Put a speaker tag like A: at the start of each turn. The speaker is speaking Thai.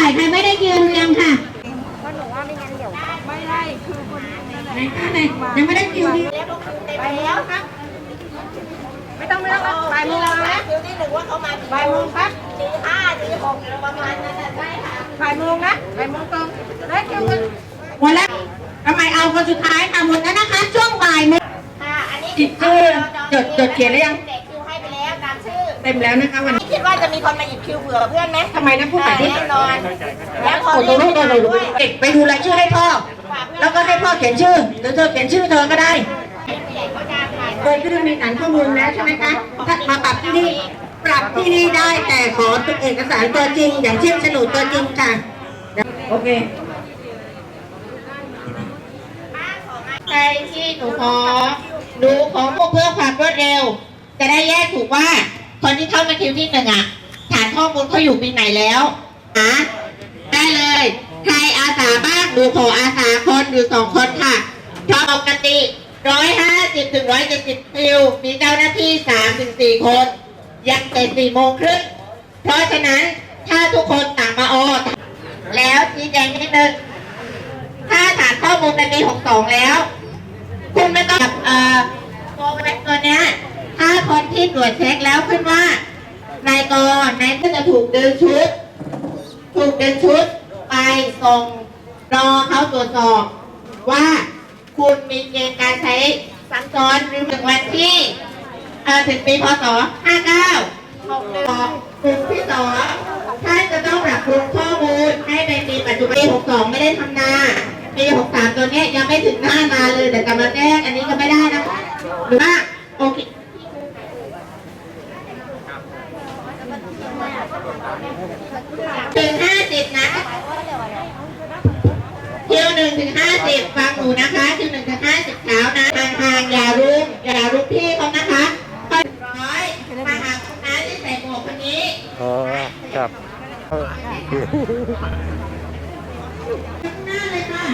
A: บ่ายใครไม่ได้คิวยังค่ะ
B: เพราะหนูว่าไม่งั้นเดี๋ยว
C: ไม่ได้คือคนนั่นแหละ
A: ไหนคะไหนยังไม่ได้คิวดี
B: ไปแล้วครับ
C: ไม่ต้องไม่ต้องครับบ่ายโมงแล้วนะ
B: คิวที่หนึ่งว่าเขามา
C: บ่ายโมงครับ
B: ตีห้าตีหกประมาณนั้นน่ะใช่ค่ะ
C: บ่ายโมงนะบ่ายโมงตรงได้คิวกัน
A: หมดแล้วทำไมเอาคนสุดท้ายค่ะหมดแล้วนะคะ ช่วงบ่ายโมง
B: ค่ะอันนี้
A: จิตชื่อจดจดเขียนหรือยัง เต็มแล้วนะคะวันนี้
B: คิดว่าจะมีคนมาหยิบคิวเผื่อเพื่อนไหม
A: ทำไมนะผู้ใหญ่ที่
B: แน่นอนแล้วพอ
A: โอ้โห
B: เรียก
A: โอ้โหโอ้โห
B: ด้วย
A: เด็กไปดูรายชื่อให้พ่อ แล้วก็ให้พ่อเขียนชื่อหรือเธอเขียนชื่อเธอก็ได้
B: ผู้ใหญ่เขาจะถ่าย
A: เคยขึ้นมีฐานข้อมูลแล้วใช่ไหมคะถ้ามาปรับที่นี่ปรับที่นี่ได้แต่ขอตัวเอกสารตัวจริง อย่างเช่นโฉนดตัวจริงค่ะโอเค
B: ใครที่หนูขอหนูขอพวกเพื่อความรวดเร็ว จะได้แยกถูกว่า คนที่เข้ามาคิวที่หนึ่งอะ ฐานข้อมูลเขาอยู่ปีไหนแล้วอะได้เลย ใครอาสาบ้างหนูขออาสาคนอยู่สองคนค่ะเพราะปกติร้อยห้าสิบถึงร้อยเจ็ดสิบคิว มีเจ้าหน้าที่สามถึงสี่คน ยังเต็มสี่โมงครึ่ง เพราะฉะนั้นถ้าทุกคนต่างมาออแล้วชี้แจงนิดนึงถ้าฐานข้อมูลในปี62แล้ว คุณไม่ต้องเอ่อตัวตัวเนี้ย รวจเช็คแล้วขึ้นว่านายกนายก็จะถูกดึงชุด ถูกดึงชุด ไปส่งรอเขาตรวจสอบ ว่าคุณมีเกณฑ์การใช้ซ้ำซ้อนหรือถึงวันที่อ่อถึงปีพศ 59 61กลุ่มที่สองท่านจะต้องปรับปรุงข้อมูลให้ในปีปัจจุบันปี62 ไม่ได้ทำนาปี63 ตัวเนี้ยยังไม่ถึงหน้านาเลยแต่กำลังแจ้อันนี้ก็ไม่ได้นะคะหรือว่า ถึงห้าสิบนะเที่ยวหนึ่งถึงห้าสิบฟังหนูนะคะเที่ยวหนึ่งถึงห้าสิบเช้านะทางทางอย่ารุมอย่ารุมพี่เขานะคะร้อยมาหาคุณน้าที่ใส่หมวกคนนี้
D: อ๋อครับ
B: ข้างหน้าเลยค่ะ